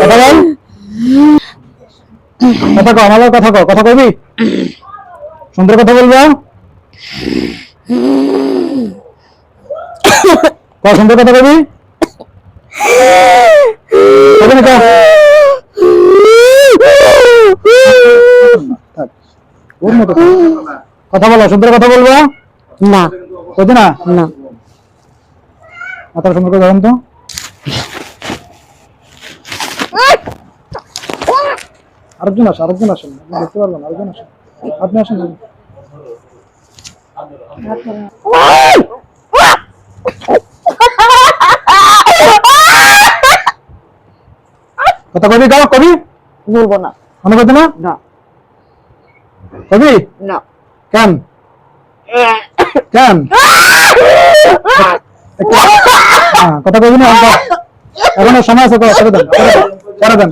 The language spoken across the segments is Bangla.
কথা বল। কথা কও আমার কথা কও কথা কবি সুন্দর কথা বলবা কও সুন্দর কথা কবি। কথা বলো সুন্দর কথা বলবা না। কইতে না? না। মাথা সুন্দর ধরেন তো। আরেকজন আসেন আরেকজন আসেন। দেখতে পারবেন আরেকজন আসেন। আপনি আসেন কথা কবি গাও কবি? বলব না। মনে করতে না? না। কবি? না। কেন? কেন? হ্যাঁ, কথা কবি না। এখনও সময় আছে কথা দেন দেন, দেন।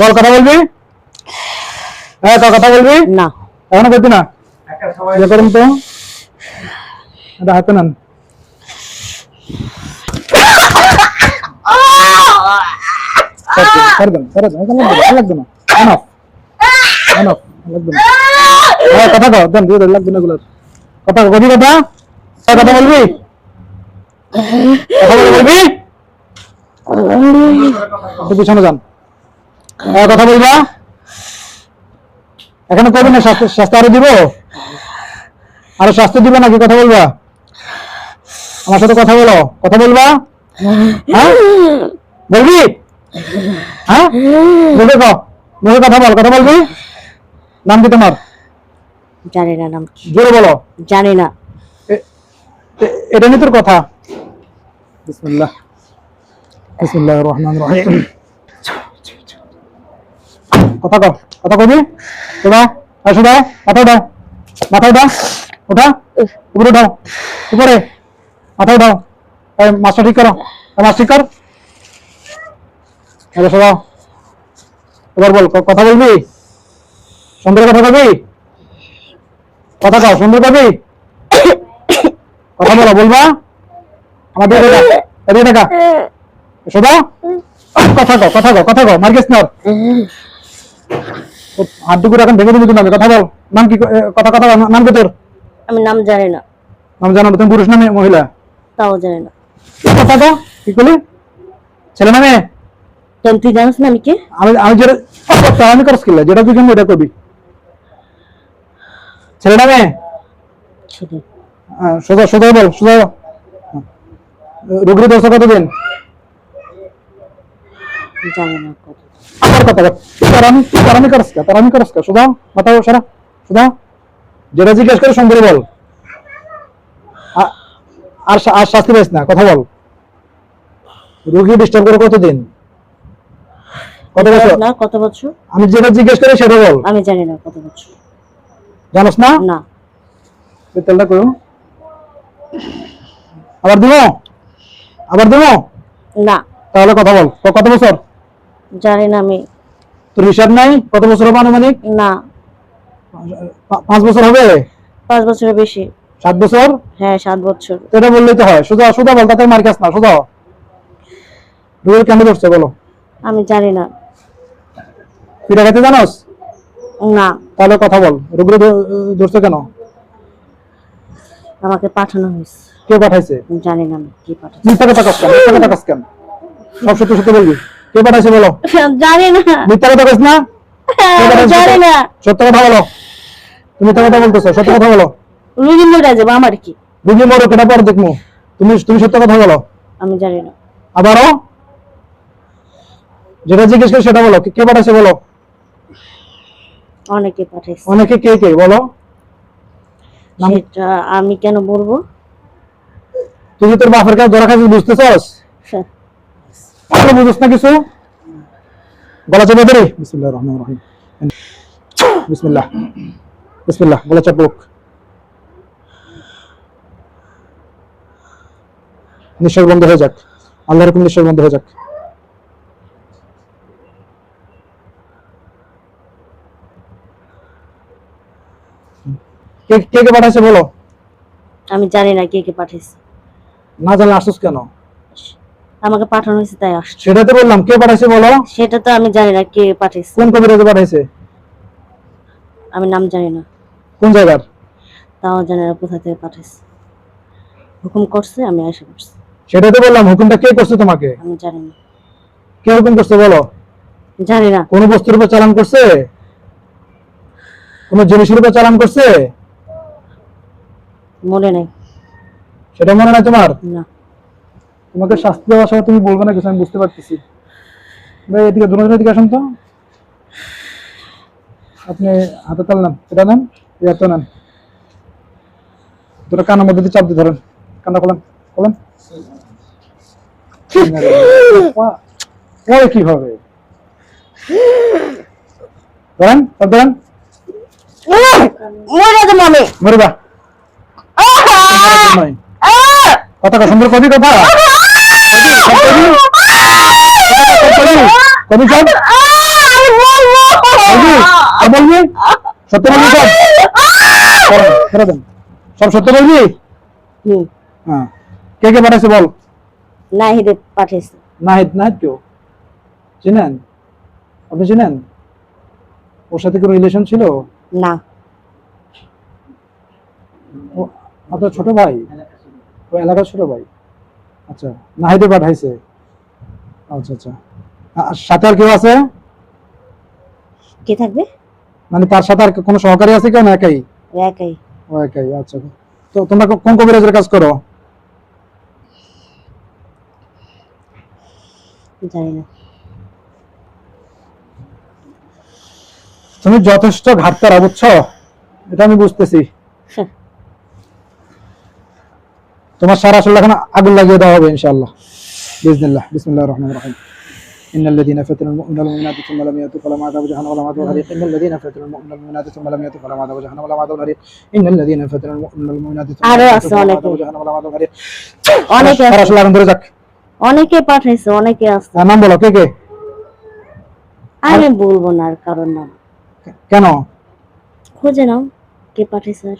বল কথা বলবি? হ্যাঁ তো কথা বলবি? না। এখনও করবি না? ইয়ে করুন তো। এটা হাতে নেন। দেন দেন লাগবে না, লাগবে না। হ্যাঁ কথা কও দেন দিয়ে লাগবে না এগুলো কথা কবি কথা? হ্যাঁ, কথা বলবি? কথা বলে বলবি পিছনে যান। কথা বলবা? এখানে কবি না স্বাস্থ্য আরও দিব? আরও স্বাস্থ্য দিবে নাকি কথা বলবা? আমার সাথে কথা বলো কথা বলবা? হ্যাঁ? বলবি? হ্যাঁ? কথা বল কথা বলবি? নাম কি তোমার? জানি না নাম কি। জোরে বলো। জানি না। এটা নিয়ে তোর কথা। বিসমিল্লাহ। বিসমিল্লাহ রহমান রহিম। কথা কও, কথা কবি তোরা আসো দাও মাথা দাও মাথা দাও ওঠা উপরে উঠাও, উপরে, মাথা দাও মাছটা ঠিক করো মাছ ঠিক কর। এবার সবাই এবার বল কথা বলবি? সুন্দর কথা কবি? কথা কও, সুন্দর কবি? কথা বলো, বলবা? আমাদের দেখা শোভা কথা কও কথা কও কথা কও মার্কেস না হাড্ডুকুর এখন ভেঙে দিবি আমি কথা বল। নাম কি কথা কথা নাম কি তোর? আমি নাম জানি না। নাম জানো তুমি পুরুষ মহিলা? তাও জানি না। কথা তো কি করলি? ছেলে কেন তুই জানিস না আমি কে? আমি আমি যেটা আমি করস কিল্লা যেটা তুই এটা কবি ছেলে হ্যাঁ, সোজা সোজা বল সোজা। দশ কতদিন? জানি না কত। কথা করস করস মাথা সারা যেটা জিজ্ঞেস করে সুন্দর বল। আর আর শাস্তি পাইস না কথা বল। রুগী ডিস্টার্ব করে কতদিন? কত বছর? না কত বছর? আমি যেটা জিজ্ঞেস করি সেটা বল। আমি জানি না কত বছর। জানোস না? না। তেলটা করো আবার দিব আবার দিব না। তাহলে কথা বল। কত বছর? জানি না আমি। তোর হিসাব নাই? কত বছর হবে আনুমানিক? না। পাঁচ বছর হবে? পাঁচ বছরের বেশি। সাত বছর? হ্যাঁ সাত বছর। এটা বললেই তো হয়। সোজা সোজা বল তাতে মার খাস না সোজা। রুগীর কেন ধরছে বলো? আমি জানি না। পিঠা খাইতে জানোস? না। তাহলে কথা বল। রুগীর ধরছে কেন? আমাকে পাঠানো হয়েছে। কে পাঠাইছে? জানি না কি পাঠানো মিথ্যা কথা কাজ কেন? মিথ্যা কথা কাজ কেন? সব সত্য সত্য বলবি। কে পাঠাইছে বলো? জানি না মিথ্যা কথা না? জানি না সত্য কথা বলো। তুমি মিথ্যা কথা বলতেছো সত্য কথা বলো। রুগী মরে যাব আমার কি? রুগী মরো কেটা পর তুমি তুমি সত্য কথা বলো। আমি জানি না। আবারও? যেটা জিজ্ঞেস করি সেটা বলো। কে- পাঠাইছে বলো? অনেকে পাঠাইছে। অনেকে কে কে? বলো। সেটা আমি কেন বলব? তুই তোর বাপের কাছে ধরা খাইছিস হ্যাঁ। বুঝছ না কিছু? গলা চাপা ধরে বিসমিল্লাহ রহমান রহিম। বিসমিল্লাহ। বিসমিল্লাহ গলা চাপুক নিঃশ্বাস বন্ধ হয়ে যাক। আল্লাহ রকম নিঃশ্বাস বন্ধ হয়ে যাক। কে কে কে পাঠাইছে বলো? আমি জানি না কে কে পাঠাইছে। না জানলে আসুস কেন? আমাকে পাঠানো হয়েছে তাই আসছে। সেটা তো বললাম কে পাঠাইছে বলো? সেটা তো আমি জানি না কে পাঠিয়েছে। কোন কবিরাজে পাঠাইছে? আমি নাম জানি না। কোন জায়গার? তাও জানি না কোথা থেকে পাঠিয়েছে হুকুম করছে আমি এসে করছি। সেটা তো বললাম হুকুমটা কে করছে তোমাকে? আমি জানি না। কে হুকুম করছে বলো? জানি না। কোন বস্তুর উপর চালান করছে? কোন জিনিসের উপর চালান করছে? মনে নেই। সেটা মনে নাই তোমার? না। তোমাকে শাস্তি দেওয়ার সময় তুমি বলবে না কিছু আমি বুঝতে পারতেছি। ভাই এদিকে দুজনের দিকে আসুন তো। আপনি হাতে তাল নেন এটা নেন এই হাতে নেন। দুটো কানের মধ্যে দিয়ে চাপ দিয়ে ধরেন কানটা খোলেন খোলেন। কি হবে? ধরেন ধরেন। মরে আমি। মরে যা। কথা সুন্দর কবি কথা কবি কবি সব বলবি সত্য বলবি সব করো, ছেড়ে দেন। সব সত্য বলবি? হ্যাঁ। কে কে পাঠাইছে বল? নাহিদে পাঠিয়েছে। নাহিদ নাহিদ কেউ চিনেন? আপনি চিনেন? ওর সাথে কোনো রিলেশন ছিল? না। ও আপনার ছোট ভাই? ও এলাকার ছোট ভাই? আচ্ছা নাহিদে পাঠাইছে। আচ্ছা আচ্ছা। আর সাথে আর কেউ আছে? কে থাকবে? মানে তার সাথে আর কোনো সহকারী আছে কেউ না একাই? একাই। ও একাই আচ্ছা। তো তোমরা কোন কবিরাজের কাজ করো? জানি না। তুমি যথেষ্ট ঘাটতারা বুঝছ এটা আমি বুঝতেছি। হ্যাঁ। তোমার সারা আসলে এখন আগুন লাগিয়ে দেওয়া হবে ইনশাআল্লাহ বিসমিল্লাহ বিসমিল্লাহির রহমানির রহিম إن الذين فتنوا المؤمنين والمؤمنات ثم لم يأتوا فلهم عذاب جهنم ولهم عذاب الحريق إن الذين فتنوا المؤمنين والمؤمنات ثم لم يأتوا فلهم عذاب جهنم ولهم عذاب الحريق إن الذين فتنوا المؤمنين والمؤمنات ثم আরো لم আছে يأتوا فلهم অনেকে। عذاب جهنم ولهم عذاب الحريق অনেকে সারা আছে। আসলে আগুন ধরে যাক অনেকে পাঠাইছে অনেকে আছে তার নাম বলো কে কে আমি বলবো না আর কারণ নাম কেন খুঁজে নাও কে পাঠিয়েছে আর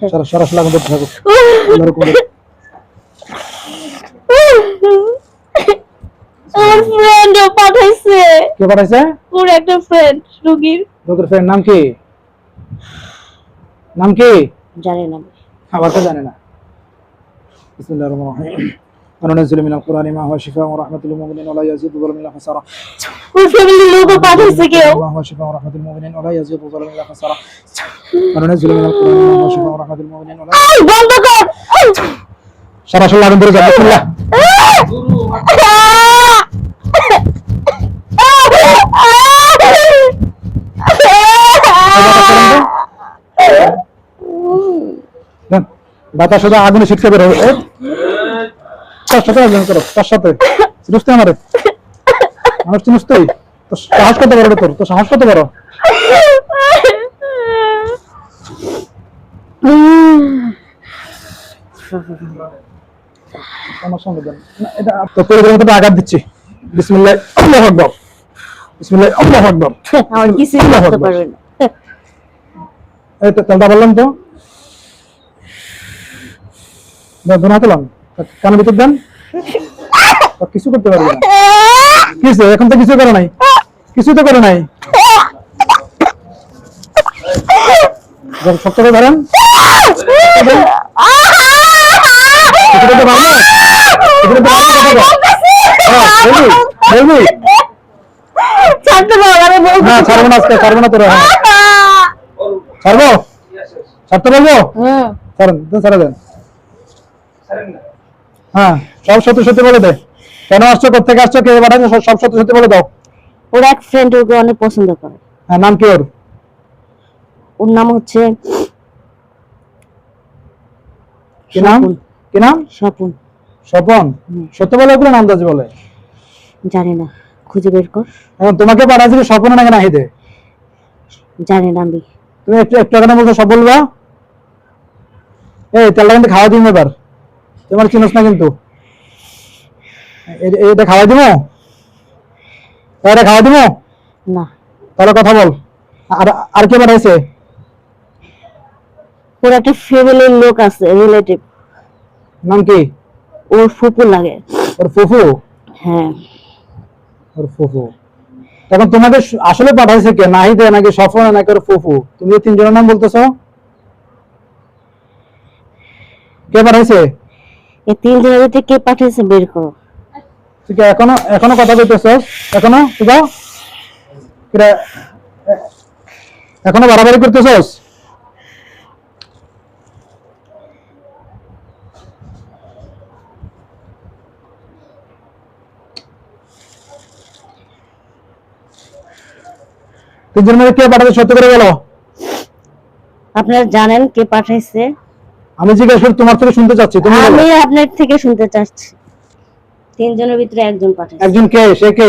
থাকো। ফ্রেন্ড পাঠাইছে। কে পাঠাইছে? ওর একটা ফ্রেন্ড রোগীর। ফ্রেন্ড নাম কি? নাম কি? জানি না আমার তো জানে না। বিসমিল্লাহির রহমানির রহিম। وننزل من القرآن ما هو شفاء ورحمة للمؤمنين ولا يزيد الظالمين إلا خسارة ওর ফ্যামিলির লোকও পাঠাইছে কেউ ما هو شفاء ورحمة للمؤمنين ولا يزيد الظالمين إلا خسارة وننزل من القرآن ما هو شفاء ورحمة للمؤمنين ولا এই, বন্ধ কর এই। সারা সাল আগুন ধরে যাবে বিসমিল্লাহ দেন বাতাস শুধু আগুনে ছিটকে বের হবে এই, তার সাথে আগুন করো তার সাথে। চিনুস আমারে? মানুষ চিনুস তুই তো সাহস করতে পারো তোর? তো সাহস করতে পারো আমার সঙ্গে দেন। এটা তো পরিবারের মতো আঘাত দিচ্ছি। বিসমিল্লাহ আল্লাহু আকবার। বিসমিল্লাহ আল্লাহু আকবার। আমার কিছুই আল্লাহু করতে পারবে না। এই তো তেলটা বললাম তো। লন ভিতর দেন। কিছু করতে পারবে না। কিছু এখন তো কিছু করে নাই। কিছু তো করে নাই। শক্ত করে ধরেন। পারবে পারবে। হ্যাঁ, ছাড়বো না আজকে ছাড়বো না তোরা হ্যাঁ। ছাড়বো? ছাড়তে বলব হুম। ছাড়েন ছাড়া দেন। হ্যাঁ সব সত্যি সত্যি বলে দে। কেন আসছো? কোথেকে আসছো? কে পাঠাচ্ছো সব- সত্যি সত্যি বলে দাও। ওর এক ফ্রেন্ড ওকে অনেক পছন্দ করে। হ্যাঁ নাম কি ওর? ওর নাম হচ্ছে কি নাম? কি নাম? স্বপন। স্বপন? সত্য বলে ওগুলো নান্দাজ বলে? জানি না। খুঁজে বের কর। এখন তোমাকে পাঠাইছিল স্বপন নাকি নাহিদে? জানি না আমি। তুমি একটু একটু এখানে বলতে সব বলবা? এই তেলটা কিন্তু খাওয়া দিম এবার। তোমার চিনস না কিন্তু? এটা দিব এটা দিব না। তাহলে কথা বল। আর আর কে পাঠাইছে? ওর একটা ফ্যামিলির লোক আছে রিলেটিভ। নাম কি? ওর ফুপু লাগে। ওর ফুফু? হ্যাঁ। ওর ফুফু। তখন তোমাকে আসলে পাঠাইছে কে? নাহিদে নাকি সফল নাকি ওর ফুফু? তুমি তিনজনের নাম বলতেছো? কে পাঠাইছে? এই তিন দিনের ভিতরে কে পাঠিয়েছে বের করো। তুই এখনও এখনও কথা বলতেছস? এখনও? তুই এখনও বাড়াবাড়ি করতেছস? তিনজনের কে পাঠাতে সত্য করে বলো। আপনারা জানেন কে পাঠাইছে? আমি জিজ্ঞেস করি তোমার থেকে শুনতে চাচ্ছি তুমি আমি আপনার থেকে শুনতে চাচ্ছি। তিনজনের ভিতরে একজন পাঠাইছে। একজন কে? সে কে?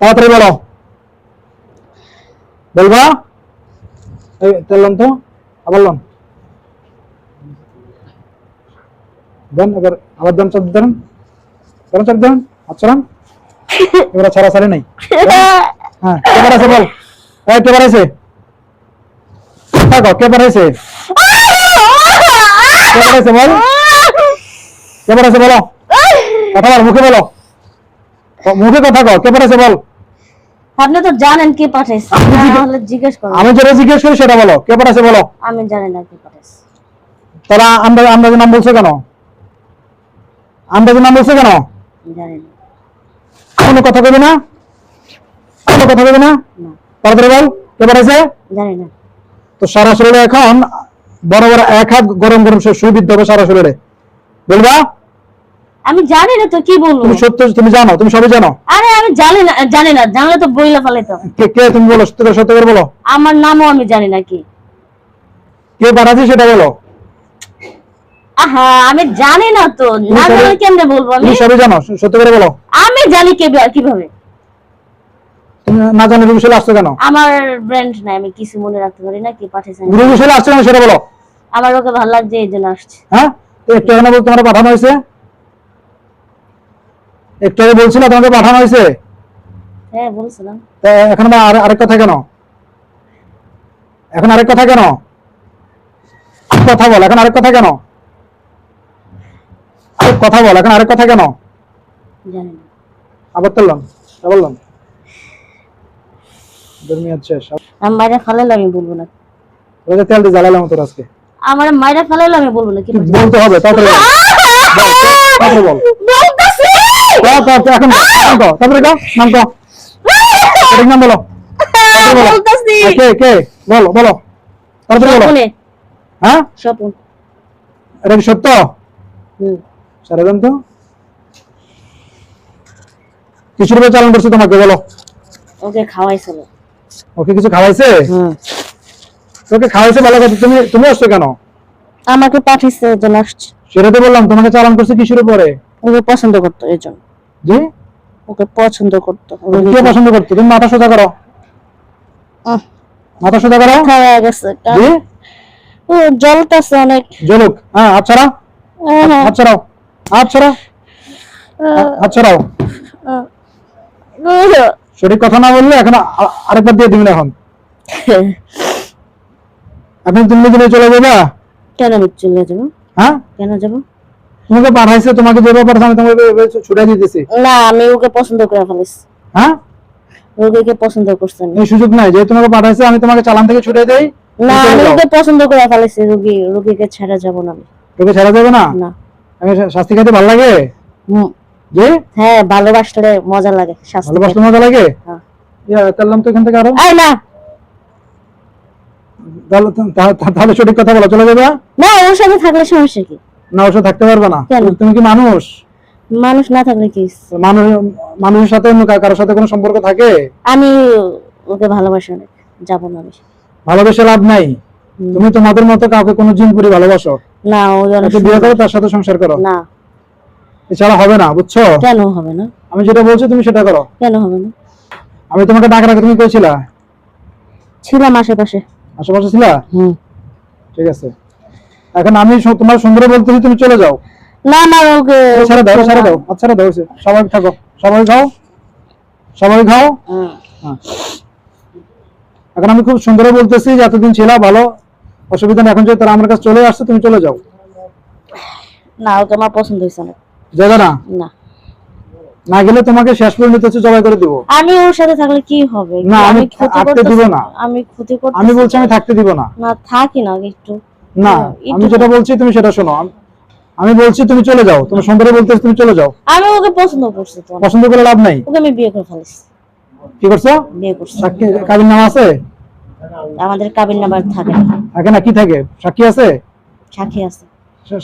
তাড়াতাড়ি বলো। বলবা? এই তেললাম তো আবার লন। দেন এবার আবার দেন চাপ দেন। দেন চাপ দেন আচ্ছা এবার ছাড়া ছাড়ি নাই। হ্যাঁ কে পাঠাইছে বল? এই কে পাঠাইছে? থাকো কে পাঠাইছে কে পাঠাইছে বল? কে পাঠাইছে বলো? কথা বল মুখে বলো। মুখে কথা কও কে পাঠাইছে বল? আপনি তো জানেন কে পাঠাইছে তাহলে জিজ্ঞেস করুন। আমি যেটা জিজ্ঞেস করি সেটা বলো কে পাঠাইছে বলো? আমি জানি না কে পাঠাইছে তারা আন্দাজ আন্দাজের নাম বলছো কেন? আন্দাজের নাম বলছে কেন? জানি না। কোনো কথা কইবে না? কোনো কথা কইবে না? না। তাড়াতাড়ি বল কে পাঠাইছে জানি না। তো সারা শরীরে এখন বড় বড় এক হাত গরম গরম সুবিধ হবে সারা শরীরে বলবা? আমি জানি না তো কি বলব। তুমি সত্য তুমি জানো তুমি সবই জানো। আরে আমি জানি না জানি না জানলে তো বইলা ফেলে তো কে কে তুমি বলো সত্য করে সত্য করে বলো। আমার নামও আমি জানি না কি। কে পাঠাচ্ছে সেটা বলো। আহা আমি জানি না তো। না জানলে কেমনে বলব আমি? তুমি সবই জানো সত্য করে বলো। আমি জানি কে কীভাবে। না জানো রুবিশালে আসছো কেন? আমার ব্র্যান্ড নাই আমি কিছু মনে রাখতে পারি না কি পাঠিয়েছে আমি- রুবিশালে আসছো কেন সেটা বলো। আমার ওকে ভালো লাগছে এই জন্য আসছে। হ্যাঁ? একটু এখানে বলতে তোমার পাঠানো হয়েছে। একটু আগে বলছিল তোমাকে পাঠানো হয়েছে। হ্যাঁ বলছিলাম। তা এখন আরে- আরেক কথা কেন? এখন আরেক কথা কেন? কথা বল এখন আরেক কথা কেন? কথা বল এখন আরেক কথা কেন? জানি আবার তুললাম বললাম আছে সব। আমি মাইরা ফালাইলে আমি বলব না। জ্বালালাম তোর আজকে। আমার মাইরা ফালাইলে আমি বলব না কি বলতে হবে। বল, বলতাছি! এখন নাম। সঠিক নাম বলো। বলতাছি! হ্যাঁ, কে কে? বলো বলো। তাড়াতাড়ি বলো। হ্যাঁ? স্বপন। এটা কি সত্য? হুম। সারা তো। কিসের উপর চালান করছে তোমাকে বলো। ওকে খাওয়াইছিল ওকে কিছু খাওয়াইছে? ওকে খাওয়াইছে ভালো কথা। তুমি তুমি আসছো কেন? আমাকে পাঠিয়েছে জন্য আসছে। সেটা তো বললাম তোমাকে চালান করছে কিসের উপরে? ওকে পছন্দ করতো এই জন্য। জি? ওকে পছন্দ করতো। কে পছন্দ করতো? তুমি মাথা সোজা করো। মাথা সোজা করো। খাওয়া গেছে জি? ও জলটাছে অনেক। জলুক হ্যাঁ আচ্ছা ছাড়া আচ্ছা হ্যাঁ। হাত ছাড়াও হাত ছাড়াও সঠিক কথা না বললে এখন আরেকবার দিয়ে দিবেন এখন। এখন তুমি দিনে চলে যাবা? কেন আমি চলে যাব? হ্যাঁ? কেন যাব? তোমাকে পাঠাইছে তোমাকে যে ব্যাপার আমি তোমাকে ছুটে দিতেছি। না আমি ওকে পছন্দ করে ফেলেছি। হ্যাঁ? ওকে পছন্দ করছেন এই সুযোগ নাই যে তোমাকে পাঠাইছে আমি তোমাকে চালান থেকে ছুটে দেই না আমি ওকে পছন্দ করে ফেলেছি রোগী রোগীকে ছেড়ে যাব না আমি। তোকে ছাড়া যাবে না? না। আমি শাস্তি খেতে ভালো লাগে? হুম, যে? হ্যাঁ ভালোবাসলে মজা লাগে শাস্তি ভালোবাসতে মজা লাগে? হ্যাঁ। ইয়া তো এখান থেকে আরও? না। তাহলে সঠিক কথা বলো চলে যাবে? না ওর সাথে থাকলে সমস্যা কি? না ওর সাথে থাকতে পারবে না। তুমি কি মানুষ? মানুষ না থাকলে কি? মানুষ মানুষের সাথে অন্য কারোর সাথে কোনো সম্পর্ক থাকে? আমি ওকে ভালোবাসি অনেক যাব না আমি ভালোবেসে লাভ নাই? তুমি তোমাদের মতো কাউকে কোনো জিন পুরি ভালোবাসো? না ওই অনেক বিয়ে করো তার সাথে সংসার করো। না। এছাড়া হবে না বুঝছ? কেন হবে না? আমি যেটা বলছি তুমি সেটা করো। কেন হবে না? আমি তোমাকে ডাকার আগে তুমি কইছিলা? ছিলাম আশেপাশে। আশেপাশে ছিলা? হুম। ঠিক আছে। এখন আমি তোমার সুন্দর বলতেছি তুমি চলে যাও। না না ওকে। ছেড়ে দাও ছেড়ে দাও। আচ্ছা দাও। স্বাভাবিক থাকো। স্বাভাবিক খাও। স্বাভাবিক খাও। হুম। হ্যাঁ। এখন আমি খুব সুন্দর বলতেছি যে এতদিন ছিল ভালো। অসুবিধা নেই এখন যদি তারা আমার কাছে চলে আসছে তুমি চলে যাও। না ওকে আমার পছন্দ হয়েছে না যাবে না? না। না গেলে তোমাকে শেষ পর্যন্ত হচ্ছে জবাই করে দিব। আমি ওর সাথে থাকলে কি হবে? না, আমি থাকতে দিব না। আমি ক্ষতি করতে আমি বলছি আমি থাকতে দিব না। না থাকি না একটু। না আমি যেটা বলছি তুমি সেটা শোনো। আমি বলছি তুমি চলে যাও। তুমি সুন্দর বলতেছি তুমি চলে যাও। আমি ওকে পছন্দ করছি তো। পছন্দ করে লাভ নাই? ওকে আমি বিয়ে করে ফেলেছি। কি করছ? বিয়ে করছি। সাক্ষী কাবির নাম আছে? আমাদের কাবিন নাম্বার থাকে থাকে না কি থাকে? সাক্ষী আছে? সাক্ষী আছে।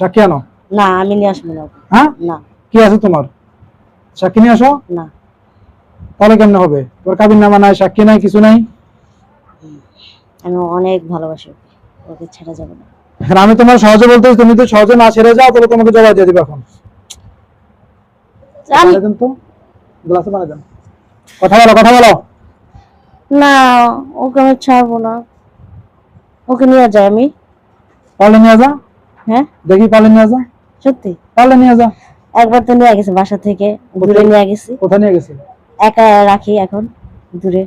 সাক্ষী আনো। না আমি নিয়ে আসব না হ্যাঁ? না। কি আছে তোমার? সাক্ষী নিয়ে আসো? না। তাহলে কেমনে হবে? তোর কাবির নামা নাই সাক্ষী নাই কিছু নাই? আমি অনেক ভালোবাসি ওকে। ছেড়ে যাবে না। এখন আমি তোমার সহজে বলতে তুমি তো সহজে না ছেড়ে যাও তাহলে তোমাকে জবাব দিয়ে দিবে এখন। দেন তো। গ্লাসে বানিয়ে দেন। কথা বলো কথা বলো। না ওকে আমি ছাড়বো না। ওকে নিয়ে যাই আমি। পারলে নিয়ে যা। হ্যাঁ? দেখি পারলে নিয়ে যা। সত্যি? পারলে নিয়ে একবার তো নিয়ে গেছে বাসা থেকে দূরে নিয়ে গেছি। কোথায় নিয়ে গেছে? একা রাখি এখন দূরে।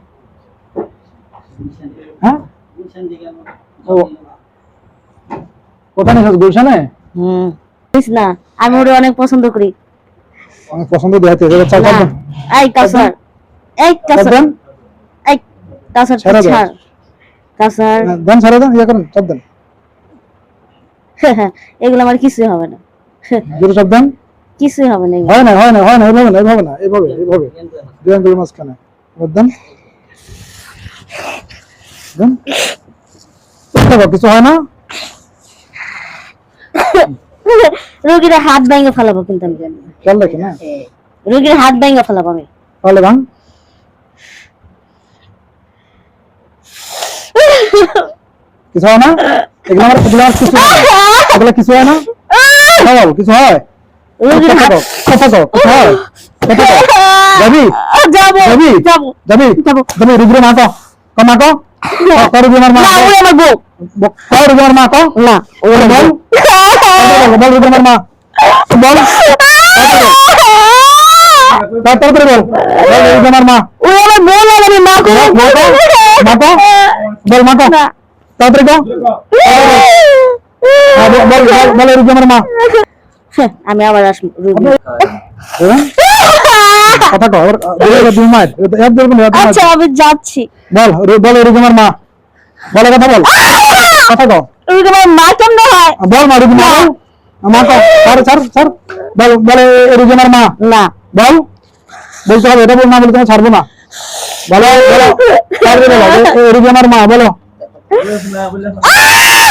হ্যাঁ? কোথায় নিয়ে গুলশানে? হুম। না আমি ওরে অনেক পছন্দ করি। অনেক পছন্দ দেখাতে এই কাসার এই কাসার এই কাসার ছাড় কাসার দেন ছেড়ে দেন ইয়ে করেন চাপ দেন। এগুলো আমার কিছুই হবে না। দুটো চাপ কিছুই হবে না হয় না হয় না হয় না এইভাবে না এইভাবে না এইভাবে এইভাবে দুই আঙ্গুলের মাঝখানে দেখো, কিছু হয় না? রোগীর হাত ভেঙে ফেলাবো কিন্তু আমি খেয়াল রাখি না? রোগীর হাত ভেঙে ফেলাবো আমি। তাহলে ভাঙ। কিছু হয় না? এগুলো আমার কিছু হয় না। এগুলো কিছু হয় না কথা বল কিছু হয় রোগীর কথা হাত কও, কথা কও, কিছু হয় কথা কও। যাবি যাব যাবি যাব যাবি যাব। যাবি রুগীর মা কো কো মা কো কো রুগীর মা না ওই আমার বউ ব- কো রুগীর মা কো না ও বল আমার বল বল রুগীর মা বল তাড়াতাড়ি বল বল রুগীর মা ও আমার বউ না আমি মা কো মা কো মা কো বল মা কো না তাড়াতাড়ি কো হ্যাঁ, মা। আমি আবার আসব হ্যাঁ? কথা কও এক আচ্ছা আমি যাচ্ছি। বল বল রুগীর মা। বলে কথা বল। কথা কও। মা কেমন হয়? বল মা রুগী মা। বল। স্যার স্যার স্যার বল বলে রুগী মা। না। বল। বলতে হবে এটা বল না বলে তোমার ছাড়বো না বলো। বলো মা বলো। হ্যাঁ,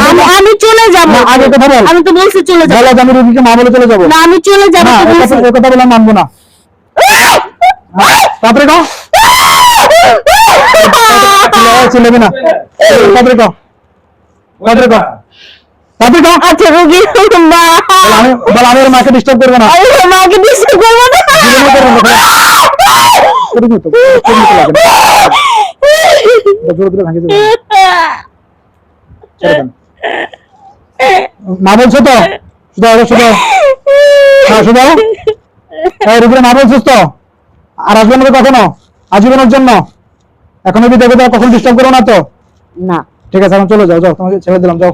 আমি আমি চলে যাব আগে কথা বল। আমি তো বলছি চলে যাব বলো আমি রুগীকে মা বলে চলে যাব না আমি চলে যাব তো বলছি কথা- এ কথা বলে মানবো না হ্যাঁ, তারপরে কও চিল্লাবি না তারপরে কও তারপরে কও তারপরে কও আচ্ছা রুগী মা আমি বলো আমি মাকে ডিস্টার্ব করব না আমি মাকে ডিস্টার্ব করব না করব না, তো, জোরে জোরে। মা বলছো তো? শুধু শুধু হ্যাঁ শুধু রুগীর মা বলছিস তো? আর আসবে না কখনো? আজীবনের জন্য? এখন যদি দেখো তো কখন ডিস্টার্ব করো না তো? না। ঠিক আছে এখন চলে যাও যাও তোমাকে ছেড়ে দিলাম যাও।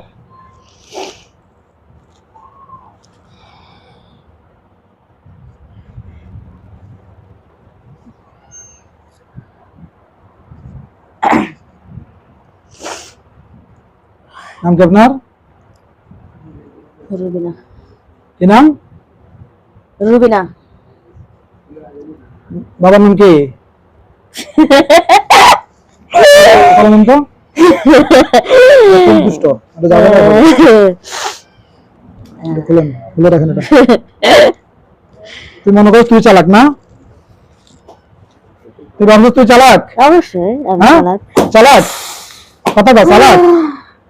নাম কি আপনার? রুবিনা। কি নাম? রুবিনা। বাবার নাম কি? বাবার নাম তো? সন্তুষ্ট। এটা যাবে না খুলেন খুলে রাখেন এটা। তুই মনে করিস তুই চালাক না? তুই ভাবছিস তুই চালাক? অবশ্যই হ্যাঁ? চালাক। চালাক? কথা চালাক?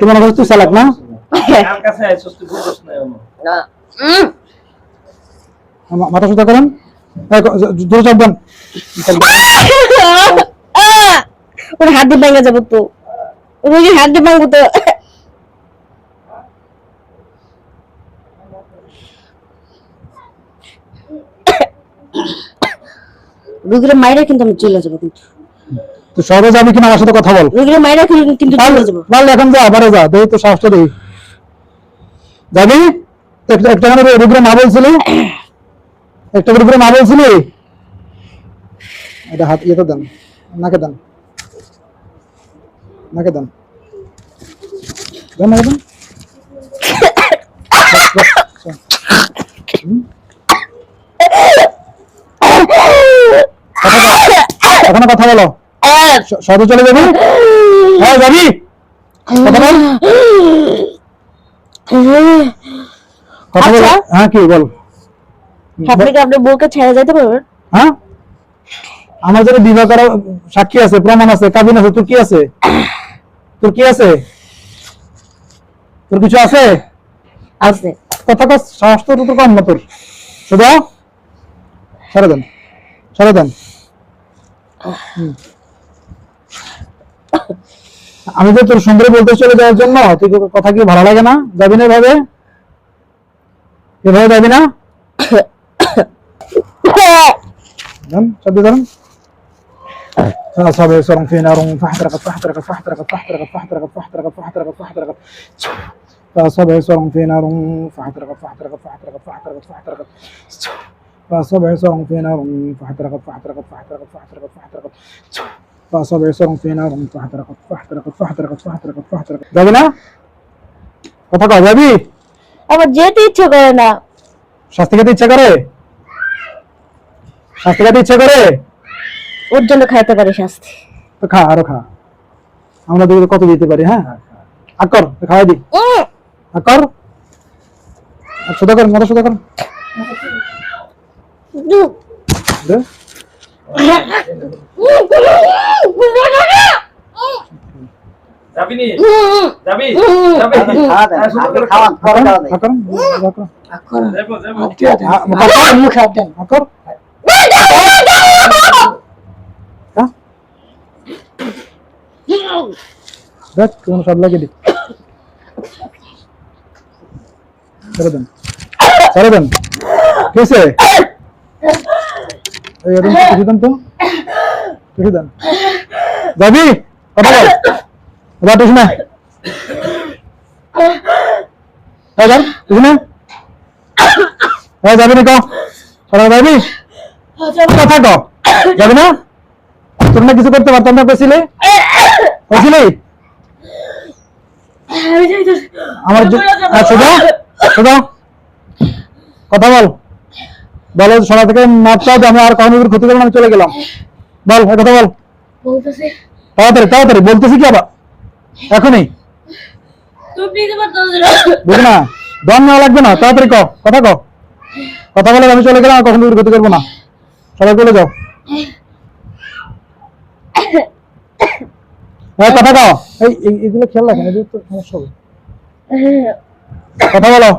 তোমার চালাক না? মাথা সুতা করেন? দূরে চাপবেন ওর হাত দিয়ে ভেঙে যাব তো। ওই হাত দিয়ে ভাঙবো তো। রুগীরা মায়েরা কিন্তু আমি চলে যাব কিন্তু। তুই সবে যাবি কিনা আমার সাথে কথা বল। কিন্তু পারলে এখন যা আবারও যা দেখি তো সাহসটা দেখি যাবি? একটা করে রুগরে মা বলছিলি? একটা মা বলছিলি? এটা হাত দেন নাকে দেন। নাকে দেন। দেন নাকে। এখনও কথা বলো। স- সবে চলে যাবি? হ্যাঁ যাবি? কথা বল। আচ্ছা। হ্যাঁ কি বল? আপনি কি আপনার বউকে ছেড়ে যেতে পারবেন? হ্যাঁ? আমার যারা বিবাহ করা সাক্ষী আছে প্রমাণ আছে কাবিন আছে তোর কি আছে? তোর কি আছে? তোর কিছু আছে? আছে। কথা কস সাহস তোর কম না তোর। শুধু ছেড়ে দেন। ছেড়ে দেন। হুম। আমি তো তোর সুন্দর বলতে চলে যাওয়ার জন্য তুই কি- কথা কি ভালো লাগে না যাবি না এভাবে এভাবে যাবি না দেন চাবি ধরেন فأصاب يسرا في نار فاحترقت فاحترقت فاحترقت فاحترقت فاحترقت فاحترقت فاحترقت فاحترقت فأصاب يسرا في نار فاحترقت فاحترقت فاحترقت فاحترقت فاحترقت فأصاب يسرا في نار فاحترقت فاحترقت فاحترقت فاحترقت فاحترقت فأصاب يسرا في نار فاحترقت فاحترقت فاحترقت فاحترقت فاحترقت যাবি না কথা কও যাবি আমার যেতে ইচ্ছে করে না শাস্তি খেতে ইচ্ছা করে শাস্তি খেতে ইচ্ছা করে ওর জন্য খাইতে পারি শাস্তি তো খা আরো খা আমরা তোকে কত দিতে পারি হ্যাঁ আকর খাওয়াই দি উম, আকর আর সোদা কর মতো সোদা কর দু- যাবি নি? যাবি? যাবি? খাওয়া দেন, হ্যাঁ, খাওয়ান, দেন। আকর হ্যাঁ? দেখ কোন সব লাগে দি। ছেড়ে দেন। ছেড়ে দেন। কেসে এই এরকম কিছু দেন তো? কিছু দেন। যাবি? কথা বল। এবার তুই না এবার তুই না যাবি না কো? সরা যাবি? কথা কো যাবি না? তোর না কিছু করতে পারতাম না কইছিলি? কইছিলি? আমার শুধু শুধু কথা বল। বলো সোনা থেকে মাপ চাও আমি আর কখনো ক্ষতি করব না, আমি চলে গেলাম। বল কথা বল। বলতেছে। তাড়াতাড়ি তাড়াতাড়ি। বলতেছি কি আবার? এখনই। বুঝ না? দম নেওয়া লাগবে না তাড়াতাড়ি ক কথা ক কথা বলে আমি চলে গেলাম কখনো যদি ক্ষতি করব না। সবাই বলে যাও। হ্যাঁ কথা কও। এই এগুলো খেয়াল রাখেন এগুলো তো সমস্যা হবে। কথা বলো।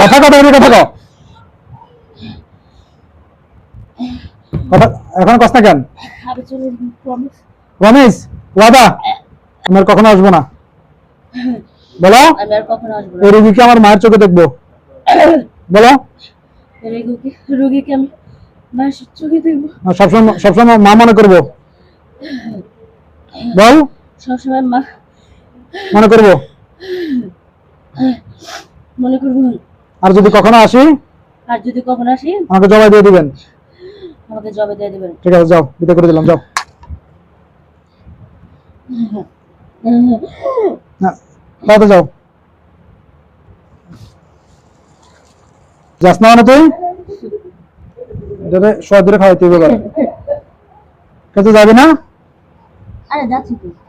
কথা কথা বলি কথা কও। কথা এখন কষ্ট কেন? প্রমিস রমেশ ওয়াদা আমি আর কখনো আসব না। বলো আমি আর কখনো আসব না। রুগীকে আমার মায়ের চোখে দেখব। বলো। রোগীকে রোগীকে আমি চোখে দেখব। সবসময় সবসময় মা মনে করব। বল। সবসময় মা মনে করব। মনে করব। আর যদি কখনো আসি আর যদি কখন আসি আমাকে জবাই দিয়ে দিবেন। আমাকে জবে দিয়ে দেবেন। ঠিক আছে যাও বিদায় করে দিলাম যাও। না যাও। যাস না মানে তুই? যাতে সবাই দূরে খাওয়াইতে হবে খেতে যাবি না?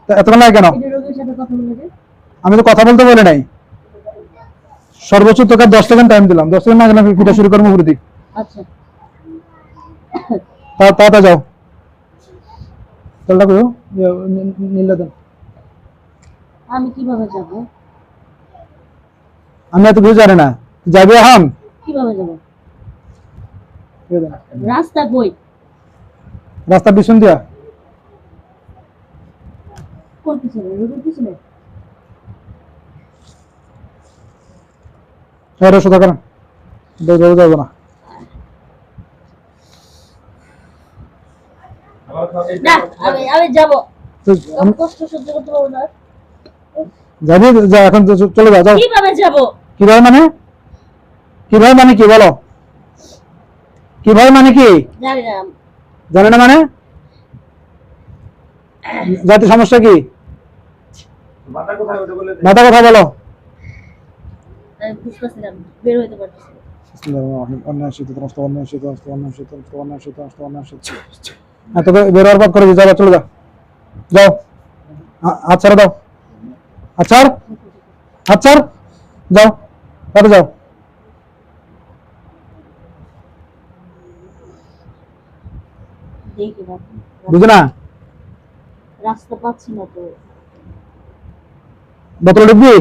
তো। এতক্ষণ লাগে কেন? আমি তো কথা বলতে বলে নাই। সর্বোচ্চ তোকে দশ সেকেন্ড টাইম দিলাম। দশ সেকেন্ড না গেলে পিঠা শুরু করব দিক আচ্ছা। তাড়াতাড়ি যাও। চলটা করো। নীলা দেন। আমি কীভাবে যাব? আমি এত কিছু জানি না। যাবি এখন? কীভাবে যাব? রাস্তা বই রাস্তা পিছন দিয়া। কোন পিছনে? রোগীর পিছনে? এর সোজা করেন যাব যাব না আমার খাওয়া না আমি আমি যাব। কষ্ট সহ্য করতে পারব না। যাবি? যা এখন চলে যাও যাও। কীভাবে যাব? কীভাবে মানে? কীভাবে মানে কি বলো? কীভাবে মানে কি? জানি না। জানে না মানে? জাতি সমস্যা কি? মাথা ওটা বলে দে। মাথা কথা বলো? আমি বুঝতে পারছি না বের হইতে পারতেছি না। হ্যাঁ তোকে বেরোয়ার পথ করে দিই যাও চলে যাও। যাও। ছাড়া দাও। হাত ছাড়। যাও তাতে যাও। বুঝো না? রাস্তা পাচ্ছি না তো। বোতল ডুববি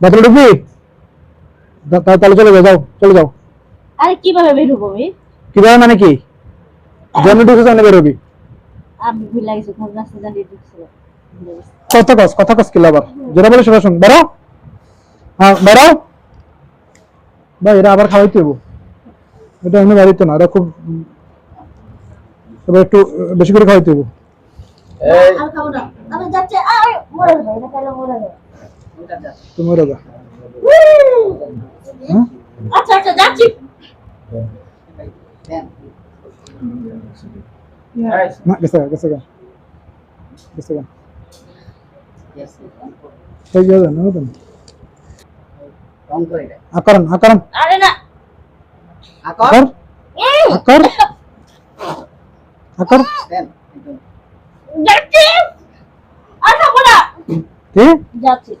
বোতল ডুববি তাহলে চলে যাও যাও চলে যাও। আরে কীভাবে বের হব আমি? কীভাবে মানে কি? যেমনি ঢুকেছে তেমনি বেরোবি? কথা কস কথা কস কিলা আবার। যেটা বলে সেটা শুন। বেরো। হ্যাঁ বেরো। ভাই এরা আবার খাওয়াইতে হব এটা এমনি বাড়িতে না এটা খুব এবার একটু বেশি করে খাওয়াইতে হব তুমি হ্যাঁ? আচ্ছা আচ্ছা যাচ্ছি। এই, না গেছে গা, গেছে গা। গেছে গা। এই যে দেন, এই দেন। আকারণ আকারণ আরে না আকার আকার আকার যাচ্ছি আর খাব না কি যাচ্ছি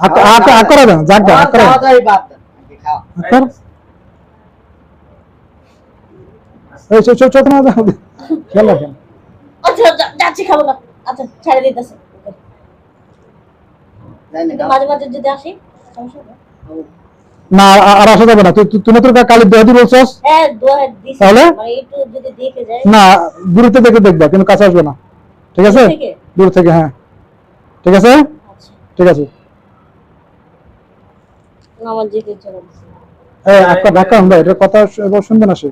আকার আকার আকার দেন জাগা আকার আকার এই চো চো না দাও খেয়াল রাখেন আচ্ছা যাচ্ছি খাব না আচ্ছা ছেড়ে দিতেছে মাঝে না আর আসা যাবে না তুই তোর দেহ দিয়ে বলছস হ্যাঁ দোয়া দিছি তাহলে? মানে না দূরতে দেখে দেখবা কিন্তু কাছে আসবে না ঠিক আছে দূর থেকে? হ্যাঁ ঠিক আছে আচ্ছা ঠিক আছে আমার যেতে ইচ্ছা এই একটা ধাক্কা এটা কথা শুনবে না সে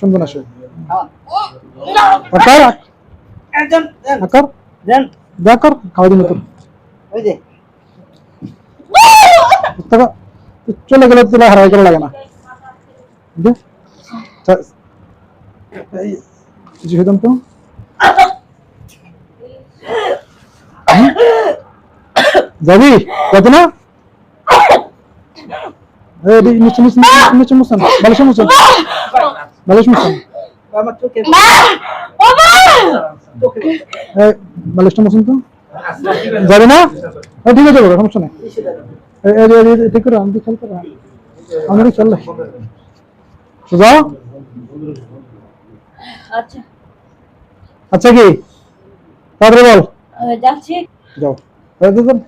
শুনবে না সে আকার খাওয়া দিন তোর চলে গেলে তোলা হারাই গেলে লাগে না। দে। এই কিছু খেতাম তো? যাবি? কত না? নিচে নিচে তো যাবে না? ঠিক আছে বাবা সমস্যা নেই। ঠিক করে আমি খেয়াল করে। আমারই চললে সুজা? আচ্ছা। আচ্ছা কি? তাড়াতাড়ি বল। যাচ্ছি। যাও। দেখুন